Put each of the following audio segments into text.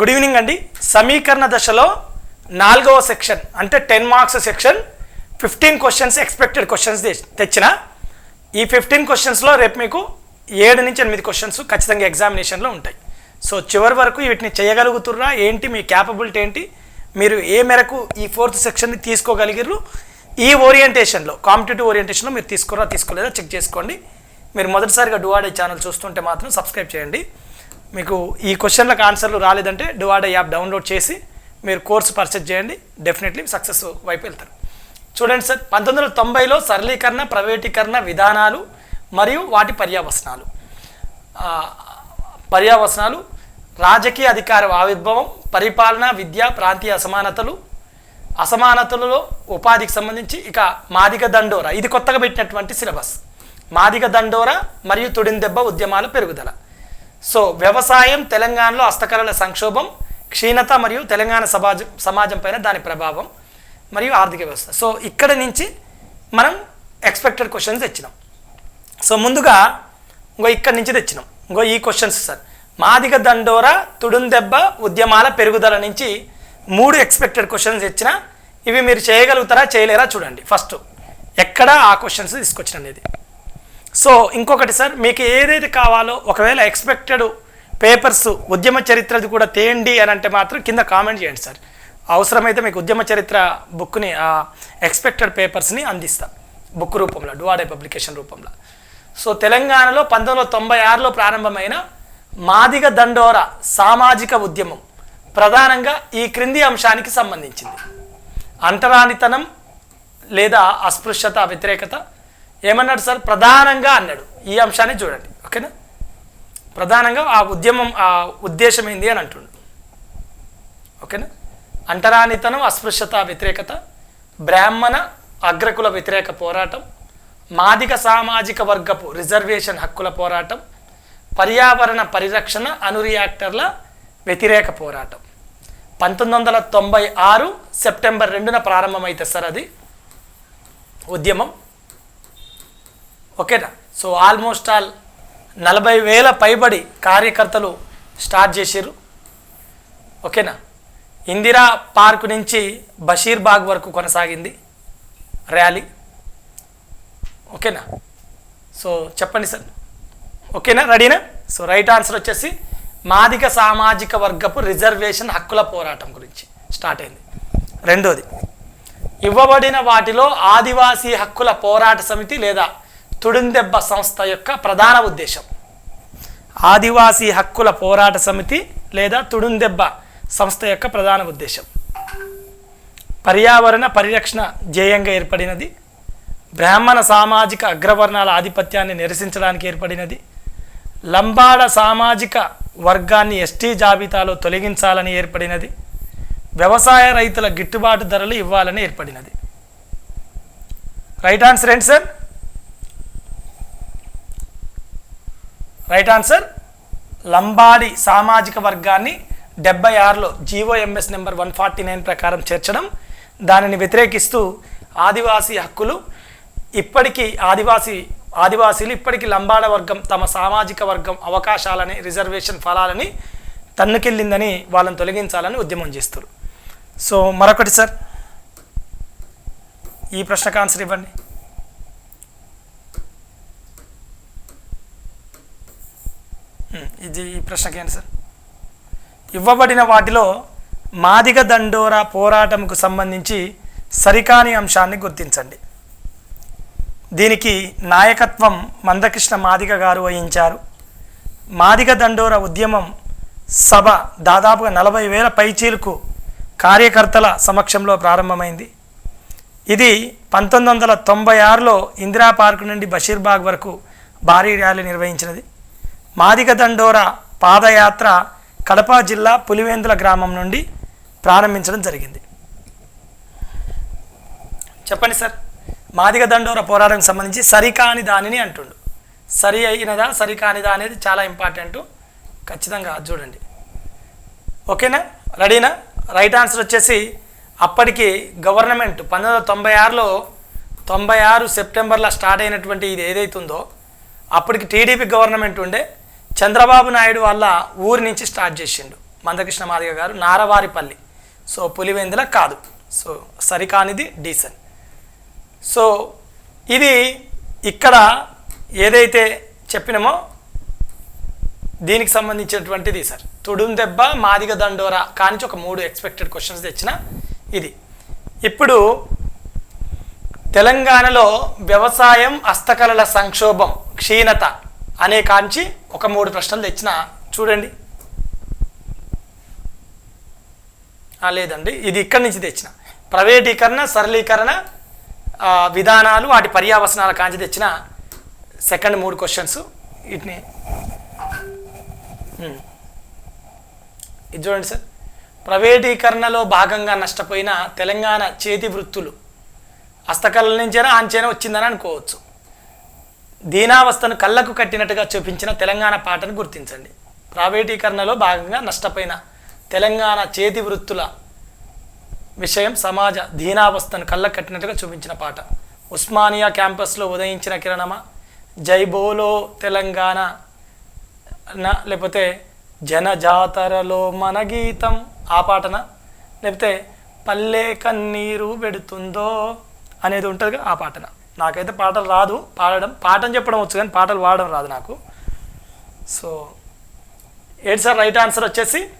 Good evening అండి సమీకరణ దశలో నాలుగవ సెక్షన్ అంటే ten marks section fifteen questions expected questions తెచ్చిన. ఈ ఫిఫ్టీన్ క్వశ్చన్స్లో రేపు మీకు ఏడు నుంచి ఎనిమిది క్వశ్చన్స్ ఖచ్చితంగా ఎగ్జామినేషన్లో ఉంటాయి. సో చివరి వరకు వీటిని చేయగలుగుతుర్రా? ఏంటి? మీ క్యాపబిలిటీ ఏంటి? మీరు ఏ మేరకు ఈ ఫోర్త్ సెక్షన్ని తీసుకోగలిగిర్రు? ఈ ఓరియంటేషన్లో కాంపిటేటివ్ ఓరియంటేషన్లో మీరు తీసుకురా తీసుకోలేదా? చెక్ చేసుకోండి. మీరు మొదటిసారిగా డువాడే ఛానల్ చూస్తుంటే మాత్రం సబ్స్క్రైబ్ చేయండి. మీకు ఈ క్వశ్చన్లకు ఆన్సర్లు రాలేదంటే డువాడే యాప్ డౌన్లోడ్ చేసి మీరు కోర్సు పర్చేజ్ చేయండి. డెఫినెట్లీ సక్సెస్ వైపు వెళ్తారు. చూడండి సార్ పంతొమ్మిది వందల తొంభైలో సరళీకరణ ప్రైవేటీకరణ విధానాలు మరియు వాటి పర్యావసనాలు. పర్యావసనాలు రాజకీయ అధికార ఆవిర్భావం పరిపాలన విద్య ప్రాంతీయ అసమానతలు అసమానతలలో ఉపాధికి సంబంధించి ఇక మాదిగ దండోర ఇది కొత్తగా పెట్టినటువంటి సిలబస్. మాదిగ దండోర మరియు తుడిందెబ్బ ఉద్యమాల పెరుగుదల. సో వ్యవసాయం తెలంగాణలో హస్తకళల సంక్షోభం క్షీణత మరియు తెలంగాణ సమాజం సమాజం పైన దాని ప్రభావం మరియు ఆర్థిక వ్యవస్థ. సో ఇక్కడ నుంచి మనం ఎక్స్పెక్టెడ్ క్వశ్చన్స్ తెచ్చినాం. సో ముందుగా ఇంకో ఇక్కడి నుంచి తెచ్చినాం. ఇంకో ఈ క్వశ్చన్స్ సార్. మాదిగ దండోర తుడుందెబ్బ ఉద్యమాల పెరుగుదల నుంచి మూడు ఎక్స్పెక్టెడ్ క్వశ్చన్స్ తెచ్చిన. ఇవి మీరు చేయగలుగుతారా చేయలేరా చూడండి. ఫస్ట్ ఎక్కడ ఆ క్వశ్చన్స్ తీసుకొచ్చిన అనేది. సో ఇంకొకటి సార్ మీకు ఏదైతే కావాలో ఒకవేళ ఎక్స్పెక్టెడ్ పేపర్స్ ఉద్యమ చరిత్రది కూడా తేయండి అని అంటే మాత్రం కింద కామెంట్ చేయండి సార్. అవసరమైతే మీకు ఉద్యమ చరిత్ర బుక్ని ఎక్స్పెక్టెడ్ పేపర్స్ని అందిస్తాం. బుక్ రూపంలో డువాడే పబ్లికేషన్ రూపంలో. సో తెలంగాణలో పంతొమ్మిది వందల తొంభై ఆరులో ప్రారంభమైన మాదిగ దండోర సామాజిక ఉద్యమం ప్రధానంగా ఈ క్రింది అంశానికి సంబంధించింది. అంటరానితనం లేదా అస్పృశ్యత వ్యతిరేకత ఏమన్నాడు సార్? ప్రధానంగా అన్నాడు. ఈ అంశాన్ని చూడండి. ఓకేనా? ప్రధానంగా ఆ ఉద్యమం ఆ ఉద్దేశం ఏంది అని అంటుండు. ఓకేనా? అంటరానితనం అస్పృశ్యత వ్యతిరేకత బ్రాహ్మణ అగ్రకుల వ్యతిరేక పోరాటం మాదిక సామాజిక వర్గపు రిజర్వేషన్ హక్కుల పోరాటం పర్యావరణ పరిరక్షణ అనురియాక్టర్ల వ్యతిరేక పోరాటం. పంతొమ్మిది వందల తొంభై ఆరు సెప్టెంబర్ రెండున ప్రారంభమైతే సార్ అది. ఉద్యమం ఓకేనా? సో ఆల్మోస్ట్ ఆల్ నలభై వేల పైబడి కార్యకర్తలు స్టార్ట్ చేశారు ఓకేనా? ఇందిరా పార్క్ నుంచి బషీర్ బాగ్ వరకు కొనసాగింది ర్యాలీ. ఓకేనా? సో చెప్పండి సార్. ఓకేనా? రెడీనా? సో రైట్ ఆన్సర్ వచ్చేసి మాదిక సామాజిక వర్గపు రిజర్వేషన్ హక్కుల పోరాటం గురించి స్టార్ట్ అయింది. రెండోది ఇవ్వబడిన వాటిలో ఆదివాసీ హక్కుల పోరాట సమితి లేదా తుడుందెబ్బ సంస్థ యొక్క ప్రధాన ఉద్దేశం. ఆదివాసీ హక్కుల పోరాట సమితి లేదా తుడుందెబ్బ సంస్థ యొక్క ప్రధాన ఉద్దేశం. పర్యావరణ పరిరక్షణ ధ్యేయంగా ఏర్పడినది. బ్రాహ్మణ సామాజిక అగ్రవర్ణాల ఆధిపత్యాన్ని నిరసించడానికి ఏర్పడినది. లంబాడ సామాజిక వర్గాన్ని ఎస్టీ జాబితాలో తొలగించాలని ఏర్పడినది. వ్యవసాయ రైతుల గిట్టుబాటు ధరలు ఇవ్వాలని ఏర్పడినది. రైట్ ఆన్సర్ ఏంటి సార్? రైట్ ఆన్సర్ లంబాడి సామాజిక వర్గాన్ని డెబ్బై ఆరులో GO MS number one forty nine ప్రకారం చేర్చడం. దానిని వ్యతిరేకిస్తూ ఆదివాసీ హక్కులు ఇప్పటికీ ఆదివాసీ ఆదివాసీలు ఇప్పటికీ లంబాడ వర్గం తమ సామాజిక వర్గం అవకాశాలని రిజర్వేషన్ ఫలాలని తన్నుకెళ్ళిందని వాళ్ళని తొలగించాలని ఉద్యమం చేస్తారు సో మరొకటి సార్. ఈ ప్రశ్నకు ఆన్సర్ ఇవ్వండి. ఇది ఈ ప్రశ్నకి ఆన్సర్ సార్? ఇవ్వబడిన వాటిలో మాదిగ దండోరా పోరాటంకు సంబంధించి సరికాని అంశాన్ని గుర్తించండి. దీనికి నాయకత్వం మందకృష్ణ మాదిగ గారు వహించారు. మాదిగ దండోర ఉద్యమం సభ దాదాపుగా నలభై వేల పైచీలకు కార్యకర్తల సమక్షంలో ప్రారంభమైంది. ఇది పంతొమ్మిది వందల తొంభై ఆరులో ఇందిరా పార్క్ నుండి బషీర్బాగ్ వరకు భారీ ర్యాలీ నిర్వహించినది. మాదిగ దండోర పాదయాత్ర కడప జిల్లా పులివేందుల గ్రామం నుండి ప్రారంభించడం జరిగింది. చెప్పండి సార్. మాదిగ దండోర పోరాటానికి సంబంధించి సరికాని దానిని అంటుండు. సరి అయినదా సరికానిదా అనేది చాలా ఇంపార్టెంట్. ఖచ్చితంగా అది చూడండి. ఓకేనా? రెడీనా? రైట్ ఆన్సర్ వచ్చేసి అప్పటికి గవర్నమెంట్ పంతొమ్మిది వందల తొంభై ఆరులో తొంభై ఆరు సెప్టెంబర్లో స్టార్ట్ అయినటువంటి ఇది ఏదైతుందో అప్పటికి టీడీపీ గవర్నమెంట్ ఉండే చంద్రబాబు నాయుడు వల్ల ఊరి నుంచి స్టార్ట్ చేసిండు మందకృష్ణ మాదిగ గారు నారవారిపల్లి. సో పులివెందుల కాదు. సో సరికానిది డీసెన్ సో ఇది ఇక్కడ ఏదైతే చెప్పినామో దీనికి సంబంధించినటువంటిది సార్. తుడుం దెబ్బ మాదిగ దండోరా కానించి ఒక మూడు ఎక్స్పెక్టెడ్ క్వశ్చన్స్ తెచ్చిన ఇది. ఇప్పుడు తెలంగాణలో వ్యవసాయం హస్తకళల సంక్షోభం క్షీణత అనే కాంచి ఒక మూడు ప్రశ్నలు తెచ్చిన. చూడండి. లేదండి. ఇది ఇక్కడి నుంచి తెచ్చిన. ప్రైవేటీకరణ సరళీకరణ విధానాలు వాటి పర్యావసనాల కాంచి తెచ్చిన సెకండ్ మూడు క్వశ్చన్స్ వీటిని ఇది చూడండి సార్. ప్రైవేటీకరణలో భాగంగా నష్టపోయిన తెలంగాణ చేతి వృత్తులు హస్తకళల నుంచైనా అంచైనా వచ్చిందని అనుకోవచ్చు. దీనావస్థను కళ్ళకు కట్టినట్టుగా చూపించిన తెలంగాణ పాటను గుర్తించండి. ప్రైవేటీకరణలో భాగంగా నష్టపోయిన తెలంగాణ చేతి వృత్తుల విషయం సమాజ దీనావస్థను కళ్ళకు కట్టినట్టుగా చూపించిన పాట. ఉస్మానియా క్యాంపస్లో ఉదయించిన కిరణమా జై బోలో తెలంగాణ లేకపోతే జనజాతరలో మన గీతం ఆ పాటన? లేకపోతే పల్లె కన్నీరు పెడుతుందో అనేది ఉంటుంది ఆ పాటన? నాకైతే పాటలు రాదు. పాడడం పాటని చెప్పడం వచ్చు కానీ పాటలు పాడడం రాదు నాకు. సో ఏడు సార్ రైట్ ఆన్సర్ వచ్చేసి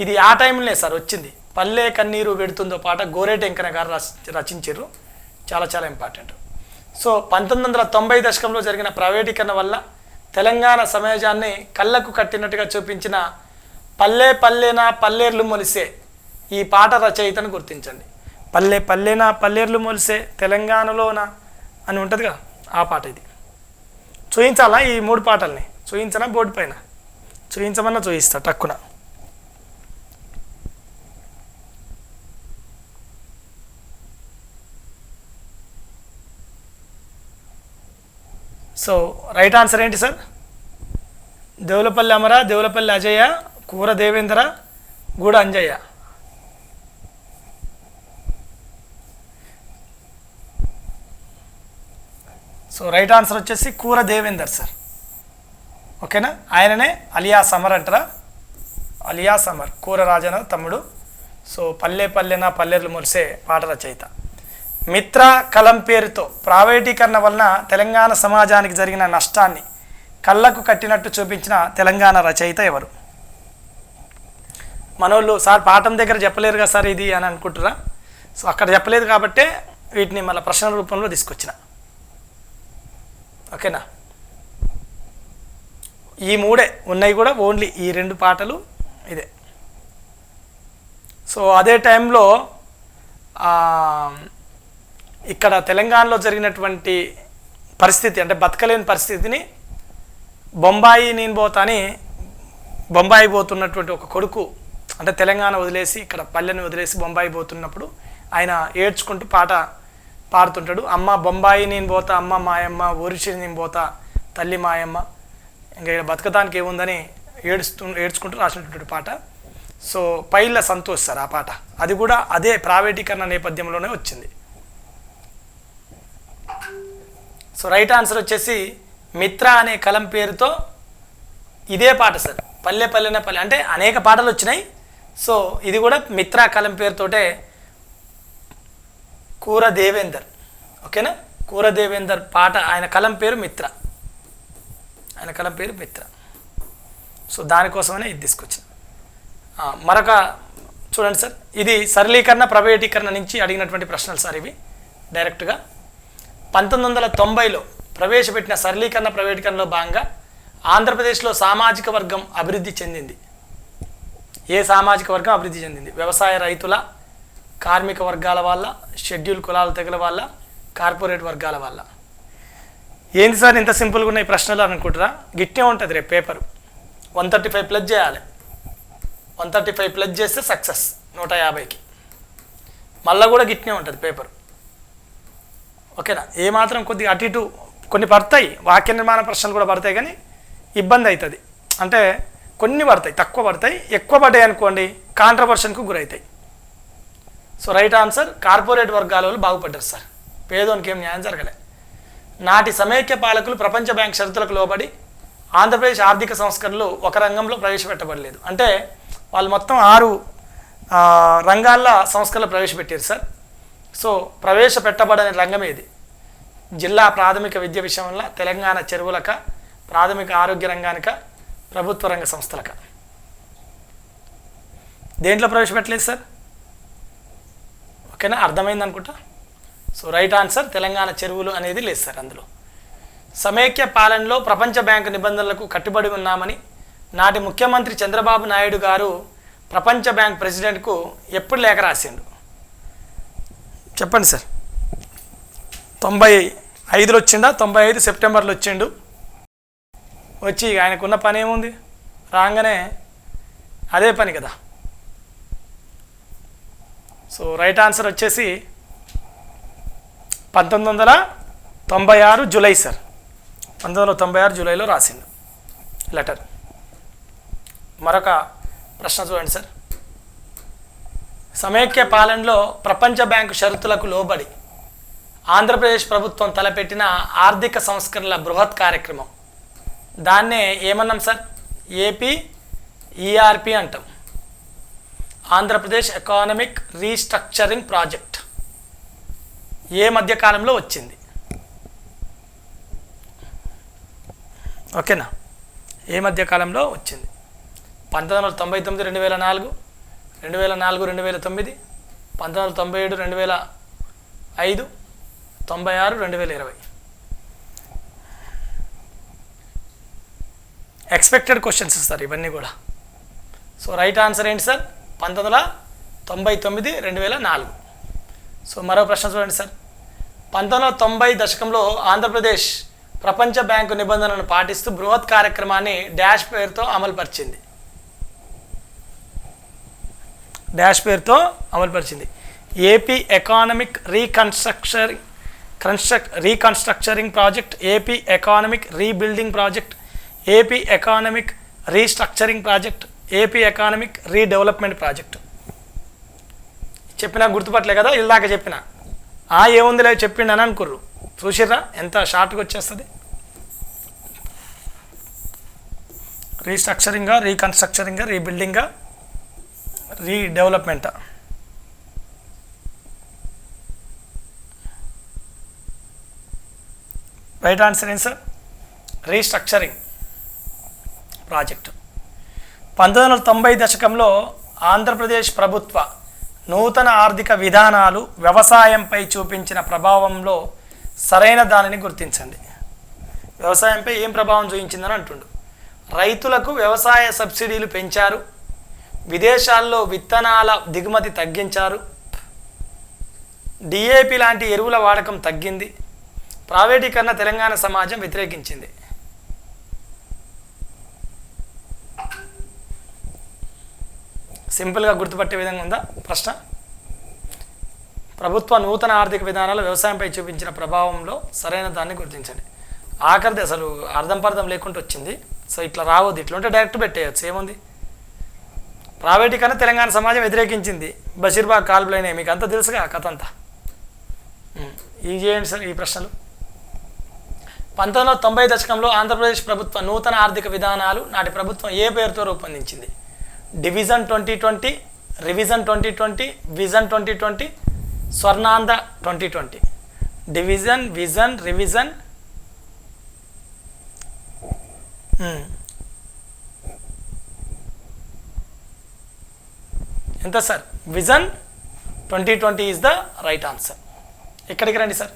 ఇది ఆ టైంలోనే సార్ వచ్చింది. పల్లె కన్నీరు పెడుతుందో పాట గోరేటెంకన గారు రచ- రచించారు చాలా చాలా ఇంపార్టెంట్. సో పంతొమ్మిది వందల తొంభై దశకంలో జరిగిన ప్రైవేటీకరణ వల్ల తెలంగాణ సమాజాన్ని కళ్ళకు కట్టినట్టుగా చూపించిన పల్లె పల్లెన పల్లేర్లు మొలిసే ఈ పాట రచయితను గుర్తించండి. పల్లె పల్లెన పల్లేర్లు మొలిసే తెలంగాణలోన అని ఉంటుంది కదా ఆ పాట ఇది. చూయించాలా ఈ మూడు పాటల్ని? చూయించనా బోర్డు పైన? చూయించమన్నా చూయిస్తా టక్కున. సో రైట్ ఆన్సర్ ఏంటి సార్? దేవులపల్లి అమర దేవులపల్లి అజయ్య కూర దేవేంద్ర గూడ అంజయ్య. సో రైట్ ఆన్సర్ వచ్చేసి కూర దేవేందర్ సార్ ఓకేనా? ఆయననే అలియా సమర్ అంటారా? అలియా సమర్ కూర రాజన తమ్ముడు. సో పల్లె పల్లెన పల్లెలు మురిసే పాట రచయిత. మిత్ర కలం పేరుతో ప్రైవేటీకరణ వలన తెలంగాణ సమాజానికి జరిగిన నష్టాన్ని కళ్ళకు కట్టినట్టు చూపించిన తెలంగాణ రచయిత ఎవరు? మనోళ్ళు సార్ పాఠం దగ్గర చెప్పలేరు కదా సార్ ఇది అని అనుకుంటారా సో అక్కడ చెప్పలేదు కాబట్టే వీటిని మళ్ళీ ప్రశ్న రూపంలో తీసుకొచ్చిన. ఓకేనా? ఈ మూడే ఉన్నాయి కూడా ఓన్లీ ఈ రెండు పాటలు ఇదే. సో అదే టైంలో ఇక్కడ తెలంగాణలో జరిగినటువంటి పరిస్థితి అంటే బతకలేని పరిస్థితిని బొంబాయి నేను పోతా అని బొంబాయి పోతున్నటువంటి ఒక కొడుకు అంటే తెలంగాణ వదిలేసి ఇక్కడ పల్లెని వదిలేసి బొంబాయి పోతున్నప్పుడు ఆయన ఏడ్చుకుంటూ పాట పాడుతుంటాడు. అమ్మ బొంబాయి నేను పోతా అమ్మ మాయమ్మ ఊరిచి నేను పోతా తల్లి మాయమ్మ. ఇంకా ఇక్కడ బతకడానికి ఏముందని ఏడుస్తూ ఏడ్చుకుంటూ రాసినటువంటి పాట. సో పైల సంతోష్ సార్ ఆ పాట. అది కూడా అదే ప్రైవేటీకరణ నేపథ్యంలోనే వచ్చింది. సో రైట్ ఆన్సర్ వచ్చేసి మిత్ర అనే కలం పేరుతో ఇదే పాట సార్. పల్లె పల్లెన పల్లె. అంటే అనేక పాటలు వచ్చినాయి. సో ఇది కూడా మిత్ర కలం పేరుతోటే కూర దేవేందర్ ఓకేనా? కూర దేవేందర్ పాట ఆయన కలం పేరు మిత్ర. ఆయన కలం పేరు మిత్ర. సో దానికోసమనే ఇది తీసుకొచ్చిన. మరొక చూడండి సార్. ఇది సరళీకరణ ప్రైవేటీకరణ నుంచి అడిగినటువంటి ప్రశ్నలు సార్ ఇవి. డైరెక్ట్గా. పంతొమ్మిది వందల తొంభైలో ప్రవేశపెట్టిన సరళీకరణ ప్రైవేటీకరణలో భాగంగా ఆంధ్రప్రదేశ్లో సామాజిక వర్గం అభివృద్ధి చెందింది. ఏ సామాజిక వర్గం అభివృద్ధి చెందింది? వ్యవసాయ రైతుల కార్మిక వర్గాల వల్ల షెడ్యూల్ కులాల తెగల వల్ల కార్పొరేట్ వర్గాల వల్ల ఏంది సార్ ఇంత సింపుల్గా ఉన్నాయి ప్రశ్నలు అనుకుంటారా గిట్టే ఉంటుంది రేపు paper. One thirty five plus చేయాలి. వన్ థర్టీ ఫైవ్ ప్లస్ చేస్తే సక్సెస్ నూట యాభైకి. మళ్ళీ కూడా గిట్నే ఉంటుంది పేపర్. ఓకేనా? ఏమాత్రం కొద్దిగా అటు ఇటు కొన్ని పడతాయి వాక్య నిర్మాణ ప్రశ్నలు కూడా పడతాయి కానీ ఇబ్బంది అవుతుంది. అంటే కొన్ని పడతాయి తక్కువ పడతాయి ఎక్కువ పడ్డాయి అనుకోండి కాంట్రవర్షన్కు గురవుతాయి సో రైట్ ఆన్సర్ కార్పొరేట్ వర్గాల వాళ్ళు బాగుపడ్డారు సార్. పేదోనికి ఏం న్యాయం జరగలే. నాటి సమైక్య పాలకులు ప్రపంచ బ్యాంక్ షరతులకు లోబడి ఆంధ్రప్రదేశ్ ఆర్థిక సంస్కరణలు ఒక రంగంలో ప్రవేశపెట్టబడలేదు. అంటే వాళ్ళు మొత్తం ఆరు రంగాల్లో సంస్కరణలు ప్రవేశపెట్టారు సార్. సో ప్రవేశపెట్టబడని రంగం ఏది? జిల్లా ప్రాథమిక విద్య విషయంలో తెలంగాణ చెరువులక ప్రాథమిక ఆరోగ్య రంగానిక ప్రభుత్వ రంగ సంస్థలక. దేంట్లో ప్రవేశపెట్టలేదు సార్? ఓకేనా? అర్థమైంది అనుకుంటా? సో రైట్ ఆన్సర్ తెలంగాణ చెరువులు అనేది లేదు సార్ అందులో. సమైక్య పాలనలో ప్రపంచ బ్యాంకు నిబంధనలకు కట్టుబడి ఉన్నామని నాటి ముఖ్యమంత్రి చంద్రబాబు నాయుడు గారు ప్రపంచ బ్యాంక్ ప్రెసిడెంట్కు ఎప్పుడు లేఖ రాసిండు? చెప్పండి సార్. తొంభై ఐదులో వచ్చిండా? తొంభై ఐదు సెప్టెంబర్లో వచ్చిండు. వచ్చి ఆయనకున్న పని ఏముంది? రాగానే అదే పని కదా. సో రైట్ ఆన్సర్ వచ్చేసి పంతొమ్మిది వందల తొంభై ఆరు జూలై సార్ పంతొమ్మిది వందల తొంభై ఆరు జూలైలో రాసిండు లెటర్. మరొక ప్రశ్న చూడండి సార్ సమైక్య పాలనలో ప్రపంచ బ్యాంకు షరతులకు లోబడి ఆంధ్రప్రదేశ్ ప్రభుత్వం తలపెట్టిన ఆర్థిక సంస్కరణల బృహత్ కార్యక్రమం. దాన్నే ఏమన్నాం సార్ ఏపీ ఈఆర్పి అంటాం. ఆంధ్రప్రదేశ్ ఎకానమిక్ రీస్ట్రక్చరింగ్ ప్రాజెక్ట్ ఏ మధ్యకాలంలో వచ్చింది? ఓకేనా? ఏ మధ్యకాలంలో వచ్చింది? పంతొమ్మిది వందల తొంభై తొమ్మిది రెండు వేల నాలుగు రెండు వేల నాలుగు రెండు వేల తొమ్మిది పంతొమ్మిది వందల తొంభై ఏడు రెండు వేల ఐదు తొంభై ఆరు రెండు వేల ఇరవై. ఎక్స్పెక్టెడ్ క్వశ్చన్స్ సార్ ఇవన్నీ కూడా. సో రైట్ ఆన్సర్ ఏంటి సార్ పంతొమ్మిది వందల తొంభై తొమ్మిది రెండు వేల నాలుగు. సో మరో ప్రశ్న చూడండి సార్. పంతొమ్మిది వందల తొంభై దశకంలో ఆంధ్రప్రదేశ్ ప్రపంచ బ్యాంకు నిబంధనలను పాటిస్తూ బృహత్ కార్యక్రమాన్ని డాష్ పేరుతో అమలుపరిచింది. డాష్ పేరుతో అమలుపరిచింది. AP economic reconstructuring construct reconstructuring project AP economic rebuilding project AP economic restructuring project AP economic redevelopment project చెప్పినా గుర్తుపట్టలే కదా ఇలాగ చెప్పిన. ఆ ఏముందిలే చెప్పిండు అని అనుకుర్రు. చూసిర్రా? ఎంత షార్ట్గా వచ్చేస్తుంది? రీస్ట్రక్చరింగా రీకన్స్ట్రక్చరింగా రీబిల్డింగా రీడెవలప్మెంట్ రైట్ ఆన్సర్ ఏంటి సార్ రీస్ట్రక్చరింగ్ ప్రాజెక్టు పంతొమ్మిది వందల తొంభై దశకంలో ఆంధ్రప్రదేశ్ ప్రభుత్వ నూతన ఆర్థిక విధానాలు వ్యవసాయంపై చూపించిన ప్రభావంలో సరైన దానిని గుర్తించండి వ్యవసాయంపై ఏం ప్రభావం చూపించిందని అంటుండు. రైతులకు వ్యవసాయ సబ్సిడీలు పెంచారు. విదేశాల్లో విత్తనాల దిగుమతి తగ్గించారు. డిఏపి లాంటి ఎరువుల వాడకం తగ్గింది. ప్రైవేటీకరణ తెలంగాణ సమాజం వ్యతిరేకించింది. సింపుల్గా గుర్తుపట్టే విధంగా ఉందా? ప్రశ్న. ప్రభుత్వ నూతన ఆర్థిక విధానాలు వ్యవసాయంపై చూపించిన ప్రభావంలో సరైన దాన్ని గుర్తించండి. ఆఖరిది అసలు అర్థం పర్థం లేకుండా వచ్చింది. సో ఇట్లా రావద్దు. ఇట్లా ఉంటే డైరెక్ట్ పెట్టేయచ్చు. ఏముంది? ప్రైవేటీకరణ తెలంగాణ సమాజం వ్యతిరేకించింది. బషీర్బాగ్ కాల్పులైన మీకు అంతా తెలుసుగా ఆ కథ అంతా? ఉమ్, ఇవి చేయండి సార్ ఈ ప్రశ్నలు. పంతొమ్మిది వందల తొంభై దశకంలో ఆంధ్రప్రదేశ్ ప్రభుత్వ నూతన ఆర్థిక విధానాలు నాటి ప్రభుత్వం ఏ పేరుతో రూపొందించింది? Division twenty twenty revision twenty twenty vision twenty twenty Swarnandhra twenty twenty. Division vision revision. ఎంత sir? Vision twenty twenty is the right answer ఇక్కడికి రండి సార్.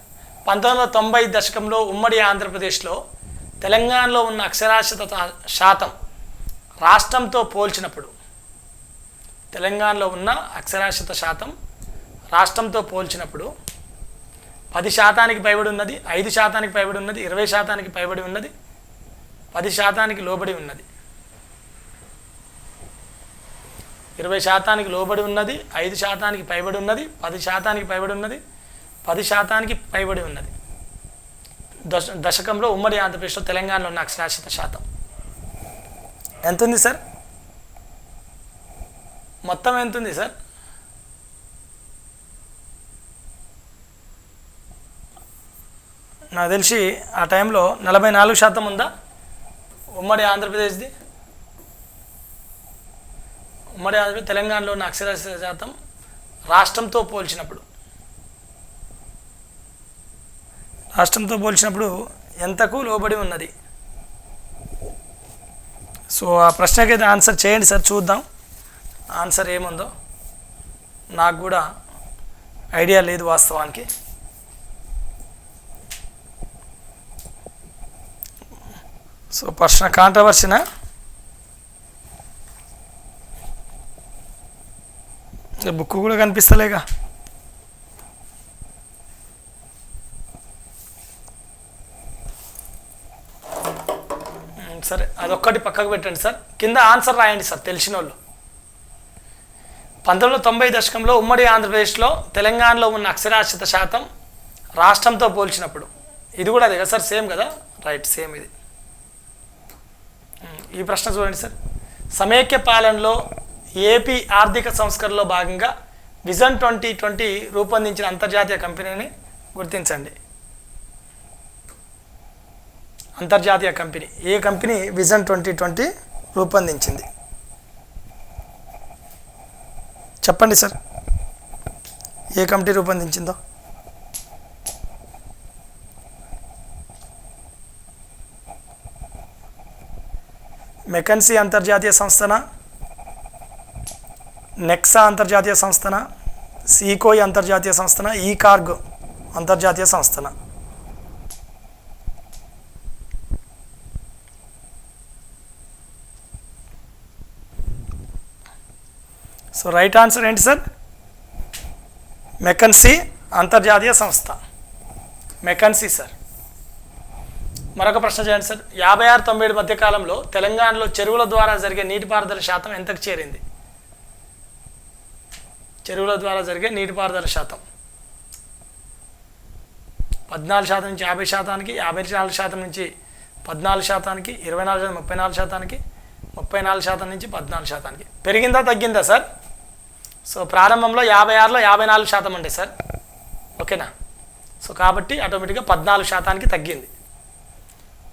పంతొమ్మిది వందల తొంభై దశకంలో ఉమ్మడి ఆంధ్రప్రదేశ్లో తెలంగాణలో ఉన్న అక్షరాస్యత శాతం రాష్ట్రంతో పోల్చినప్పుడు తెలంగాణలో ఉన్న అక్షరాస్యత శాతం రాష్ట్రంతో పోల్చినప్పుడు పది శాతానికి పైబడి ఉన్నది ఐదు శాతానికి పైబడి ఉన్నది ఇరవై శాతానికి పైబడి ఉన్నది పది శాతానికి లోబడి ఉన్నది. ఇరవై శాతానికి లోబడి ఉన్నది ఐదు శాతానికి పైబడి ఉన్నది పది శాతానికి పైబడి ఉన్నది పది శాతానికి పైబడి ఉన్నది. దశ దశకంలో ఉమ్మడి ఆంధ్రప్రదేశ్లో తెలంగాణలో ఉన్న అక్షరాస్యత శాతం. ఎంత ఉంది సార్? మొత్తం ఎంత ఉంది సార్? నాకు తెలిసి ఆ టైంలో నలభై నాలుగు శాతం ఉందా? ఉమ్మడి ఆంధ్రప్రదేశ్ది. ఉమ్మడి ఆంధ్రప్రదేశ్ తెలంగాణలో ఉన్న అక్షరాస్యత శాతం రాష్ట్రంతో పోల్చినప్పుడు. రాష్ట్రంతో పోల్చినప్పుడు ఎంతకు లోబడి ఉన్నది? సో ఆ ప్రశ్నకైతే ఆన్సర్ చేయండి సార్ చూద్దాం. ఆన్సర్ ఏముందో నాకు కూడా ఐడియా లేదు వాస్తవానికి. సో ప్రశ్న కాంట్రవర్సీనా బుక్ కూడా కనిపిస్తలేగా. సరే అదొక్కటి పక్కకు పెట్టండి సార్. కింద ఆన్సర్ రాయండి సార్ తెలిసిన వాళ్ళు పంతొమ్మిది వందల తొంభై దశకంలో ఉమ్మడి ఆంధ్రప్రదేశ్లో తెలంగాణలో ఉన్న అక్షరాస్యత శాతం రాష్ట్రంతో పోల్చినప్పుడు. ఇది కూడా అదే కదా సార్ సేమ్ కదా? రైట్ సేమ్ ఇది. ఈ ప్రశ్న చూడండి సార్. సమైక్య పాలనలో ఏపీ ఆర్థిక సంస్కరణలో భాగంగా విజన్ ట్వంటీ ట్వంటీ రూపొందించిన అంతర్జాతీయ కంపెనీని గుర్తించండి. అంతర్జాతీయ కంపెనీ. ఏ కంపెనీ విజన్ ట్వంటీ ట్వంటీ రూపొందించింది? చెప్పండి సార్. ఏ కమిటీ రూపొందించిందో? మెకన్సీ అంతర్జాతీయ సంస్థన? నెక్సా అంతర్జాతీయ సంస్థన? సీకోయ్ అంతర్జాతీయ సంస్థన? ఈ కార్గ్ అంతర్జాతీయ సంస్థన? సో రైట్ ఆన్సర్ ఏంటి సార్ మెకన్సీ అంతర్జాతీయ సంస్థ. మెకన్సీ సార్ మరొక ప్రశ్న చేయండి సార్ యాభై ఆరు తొంభై ఏడు మధ్య కాలంలో తెలంగాణలో చెరువుల ద్వారా జరిగే నీటిపారుదల శాతం ఎంతకు చేరింది? చెరువుల ద్వారా జరిగే నీటిపారుదల శాతం. పద్నాలుగు శాతం నుంచి యాభై శాతానికి యాభై నాలుగు శాతం నుంచి పద్నాలుగు శాతానికి ఇరవై నాలుగు శాతం ముప్పై నాలుగు శాతానికి ముప్పై నాలుగు శాతం నుంచి పద్నాలుగు శాతానికి. పెరిగిందా తగ్గిందా సార్ సో ప్రారంభంలో యాభై ఆరులో యాభై నాలుగు శాతం ఉండే సార్. ఓకేనా? సో కాబట్టి ఆటోమేటిక్గా పద్నాలుగు శాతానికి తగ్గింది.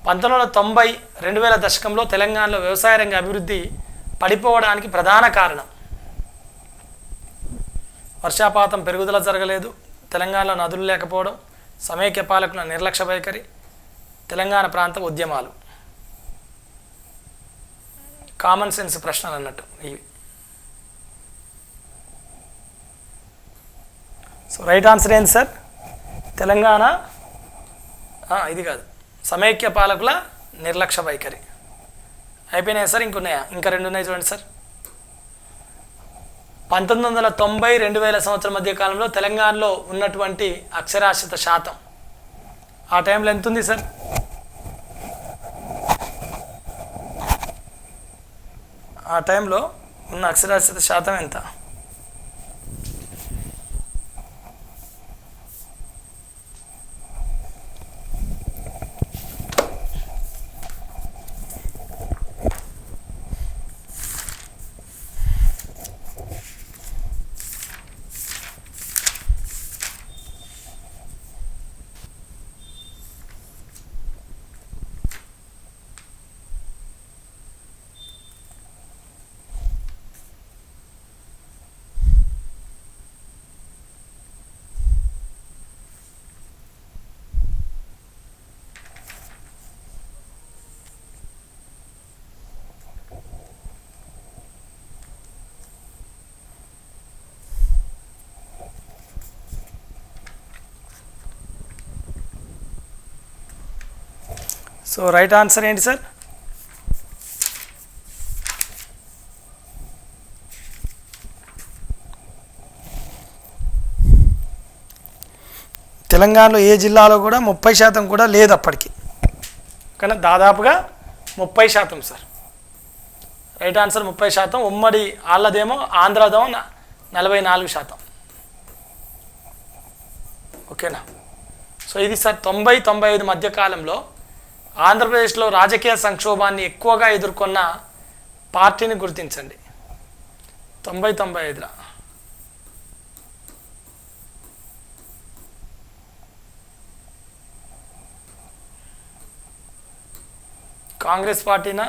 పంతొమ్మిది వందల తొంభై రెండు వేల దశకంలో తెలంగాణలో వ్యవసాయ రంగ అభివృద్ధి పడిపోవడానికి ప్రధాన కారణం. వర్షాపాతం పెరుగుదల జరగలేదు తెలంగాణలో నదులు లేకపోవడం సమైక్య పాలకుల నిర్లక్ష్య వైఖరి తెలంగాణ ప్రాంత ఉద్యమాలు. కామన్ సెన్స్ ప్రశ్నలు అన్నట్టు ఇవి. సో రైట్ ఆన్సర్ ఏంటి సార్? తెలంగాణ ఇది కాదు. సమైక్య పాలకుల నిర్లక్ష్య వైఖరి. అయిపోయినాయి సార్? ఇంకున్నాయా? ఇంకా రెండు ఉన్నాయి చూడండి సార్. పంతొమ్మిది వందల తొంభై రెండు వేల సంవత్సరం మధ్య కాలంలో తెలంగాణలో ఉన్నటువంటి అక్షరాస్యత శాతం. ఆ టైంలో ఎంత ఉంది సార్? ఆ టైంలో ఉన్న అక్షరాస్యత శాతం ఎంత? సో రైట్ ఆన్సర్ ఏంటి సార్ తెలంగాణలో ఏ జిల్లాలో కూడా ముప్పై శాతం కూడా లేదు అప్పటికి. కానీ దాదాపుగా ముప్పై శాతం సార్ రైట్ ఆన్సర్ ముప్పై శాతం. ఉమ్మడి వాళ్ళదేమో ఆంధ్రదేమో నలభై నాలుగు శాతం. ఓకేనా? సో ఇది సార్ తొంభై తొంభై ఐదు మధ్య కాలంలో ఆంధ్రప్రదేశ్లో రాజకీయ సంక్షోభాన్ని ఎక్కువగా ఎదుర్కొన్న పార్టీని గుర్తించండి. తొంభై తొంభై ఐదులో. కాంగ్రెస్ పార్టీనా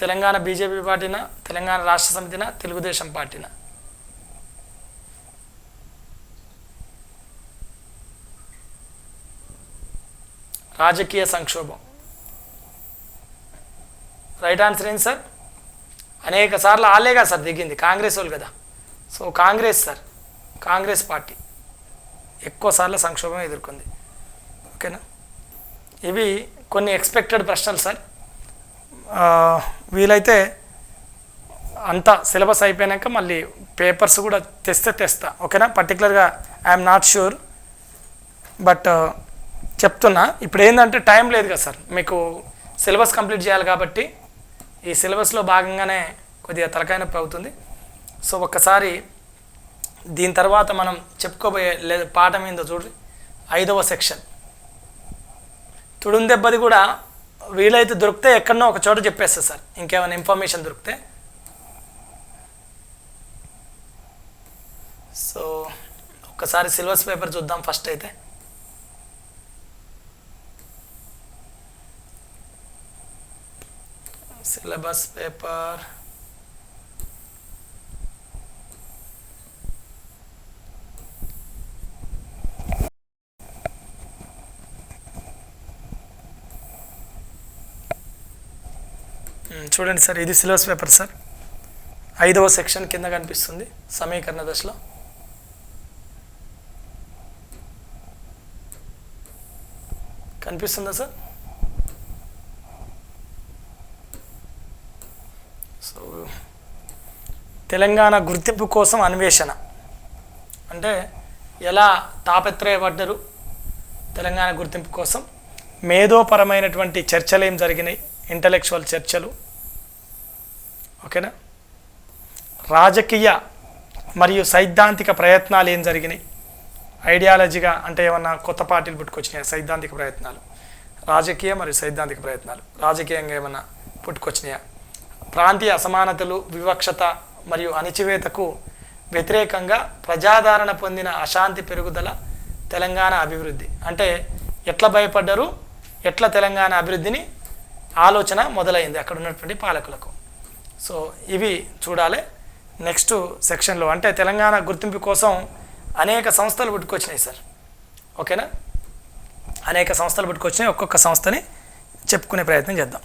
తెలంగాణ బీజేపీ పార్టీనా తెలంగాణ రాష్ట్ర సమితినా తెలుగుదేశం పార్టీనా? రాజకీయ సంక్షోభం. రైట్ ఆన్సర్ ఏంటి సార్? అనేక సార్లు వాళ్ళే కదా సార్ దిగింది కాంగ్రెస్ వాళ్ళు కదా. So Congress sir Congress party ఎక్కువ సార్లు సంక్షోభం ఎదుర్కొంది. ఓకేనా? ఇవి కొన్ని ఎక్స్పెక్టెడ్ ప్రశ్నలు సార్. వీలైతే అంతా సిలబస్ అయిపోయాక మళ్ళీ పేపర్స్ కూడా తెస్తే తెస్తా. ఓకేనా? పర్టికులర్గా ఐఎమ్ నాట్ షూర్ బట్ చెప్తున్నా. ఇప్పుడు ఏంటంటే టైం లేదు కదా సార్. మీకు సిలబస్ కంప్లీట్ చేయాలి కాబట్టి ఈ సిలబస్లో భాగంగానే కొద్దిగా తలకాయ నొప్పి అవుతుంది. సో ఒక్కసారి దీని తర్వాత మనం చెప్పుకోబోయే లేదా పాఠం ఏందో చూడండి ఐదవ సెక్షన్. తుడుం దెబ్బది కూడా వీలైతే దొరికితే ఎక్కడనో ఒక చోట చెప్పేస్తా సార్. ఇంకేమైనా ఇన్ఫర్మేషన్ దొరికితే. సో ఒక్కసారి సిలబస్ పేపర్ చూద్దాం ఫస్ట్ అయితే. సిలబస్ పేపర్ hmm, చూడండి సార్ ఇది సిలబస్ పేపర్ సార్. ఐదవ సెక్షన్ కింద కనిపిస్తుంది సమీకరణ దశలో. కనిపిస్తుందా సార్ సో తెలంగాణ గుర్తింపు కోసం అన్వేషణ. అంటే ఎలా తాపత్రయపడ్డరు తెలంగాణ గుర్తింపు కోసం? మేధోపరమైనటువంటి చర్చలు ఏం జరిగినాయి? ఇంటలెక్చువల్ చర్చలు. ఓకేనా? రాజకీయ మరియు సైద్ధాంతిక ప్రయత్నాలు ఏం జరిగినాయి? ఐడియాలజీగా అంటే ఏమన్నా కొత్త పార్టీలు పుట్టుకొచ్చినాయి? సైద్ధాంతిక ప్రయత్నాలు. రాజకీయ మరియు సైద్ధాంతిక ప్రయత్నాలు. రాజకీయంగా ఏమన్నా పుట్టుకొచ్చినాయా? ప్రాంతీయ అసమానతలు వివక్షత మరియు అణిచివేతకు వ్యతిరేకంగా ప్రజాదరణ పొందిన అశాంతి పెరుగుదల తెలంగాణ అభివృద్ధి. అంటే ఎట్లా భయపడ్డారు? ఎట్లా తెలంగాణ అభివృద్ధిని? ఆలోచన మొదలైంది అక్కడ ఉన్నటువంటి పాలకులకు. సో ఇవి చూడాలి. నెక్స్ట్ సెక్షన్లో అంటే తెలంగాణ గుర్తింపు కోసం అనేక సంస్థలు పుట్టుకొచ్చినాయి సార్. ఓకేనా? అనేక సంస్థలు పుట్టుకొచ్చినాయి. ఒక్కొక్క సంస్థని చెప్పుకునే ప్రయత్నం చేద్దాం.